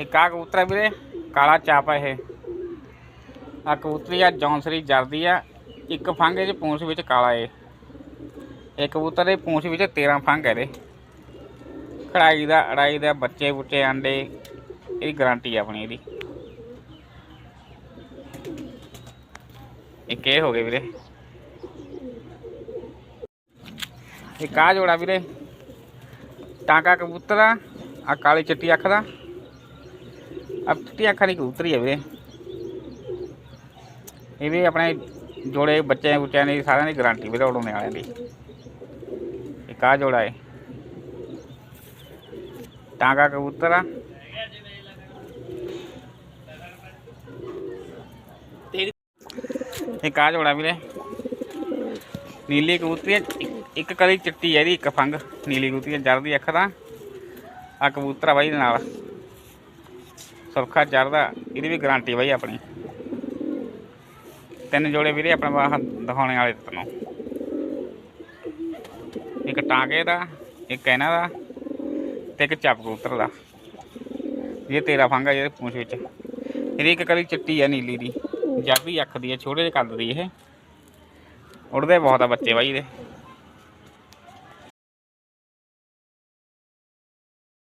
ਇੱਕ ਆ ਕਬੂਤਰ ਆ ਵੀਰੇ? ਕਾਲਾ ਚਾਪ ਆ ਇਹ। ਕਬੂਤਰੀ ਆ ਜੌਨਸਰੀ ਜਰਦੀ ਆ। ਇੱਕ ਫੰਗ ਇਹਦੇ ਪੂੰਛ ਵਿੱਚ ਕਾਲਾ ਏ। ਇਹ ਕਬੂਤਰ ਦੇ ਪੂੰਛ ਵਿੱਚ 13 ਫੰਗ ਹੈ ਇਹਦੇ। ਕੜਾਈ ਦਾ, ਅੜਾਈ ਦਾ, ਬੱਚੇ ਬੁੱਚੇ, ਆਂਡੇ। ਇਹਦੀ ਗਾਰੰਟੀ ਆ ਆਪਣੀ ਇਹਦੀ। ਇੱਕ ਇਹ ਹੋ ਗਏ ਵੀਰੇ। ਇੱਕ ਆ ਜੋੜਾ ਵੀਰੇ। ਟਾਂਕਾ ਕਬੂਤਰ ਆ ਆ ਕਾਲੀ ਚਿੱਟੀ ਅੱਖ ਦਾ। ਆ ਚਿੱਟੀ ਅੱਖਾਂ ਦੀ ਕਬੂਤਰੀ ਆ ਵੀਰੇ। ਇਹ ਵੀ ਆਪਣੇ ਜੋੜੇ ਬੱਚੇ ਬੁੱਚਿਆਂ ਦੀ ਸਾਰਿਆਂ ਦੀ ਗਾਰੰਟੀ ਵੀਰੇ ਉਡਾਉਣੇ ਵਾਲਿਆਂ ਦੀ। ਇੱਕ ਆ ਜੋੜਾ ਹੈ ਟਾਂਗਾ ਕਬੂਤਰ ਆ। ਇੱਕ ਆ ਜੋੜਾ ਵੀਰੇ। ਨੀਲੀ ਕਬੂਤਰੀ ਇੱਕ- ਕਲੀ ਚਿੱਟੀ ਹੈ ਇਹਦੀ ਇੱਕ ਫੰਗ। ਨੀਲੀ ਕਬੂਤਰੀ ਆ, ਜਰਦੀ ਅੱਖ ਦਾ। ਆ ਕਬੂਤਰ ਆ ਬਾਈ ਇਹਦੇ ਨਾਲ। ਸੁਰਖਾ ਚੜਦਾ, ਇਹਦੀ ਵੀ ਗਾਰੰਟੀ ਬਾਈ ਆਪਣੀ। ਤਿੰਨ ਜੋੜੇ ਵੀਰੇ ਆਪਣੇ ਬਾਹ ਦਿਖਾਉਣੇ ਵਾਲੇ ਤੈਨੂੰ। ਇੱਕ ਟਾਂਗੇ ਦਾ, ਇੱਕ ਇਹਨਾਂ ਦਾ ਤੇ ਇੱਕ ਚੱਪ ਕਬੂਤਰ ਦਾ। ਇਹ ਤੇਰਾ ਫੰਗਾ ਜਿਹਦੇ ਪੂੰਛ ਵਿੱਚ। ਇਹਦੀ ਇੱਕ ਕਲੀ ਚਿੱਟੀ ਆ, ਨੀਲੀ ਦੀ। ਜਰਦੀ ਅੱਖ ਦੀ ਆ, ਛੋਟੇ ਜਿਹੇ ਕੱਦ ਦੀ ਇਹ। ਉੜਦੇ ਬਹੁਤ ਆ ਬੱਚੇ ਬਾਈ ਇਹਦੇ।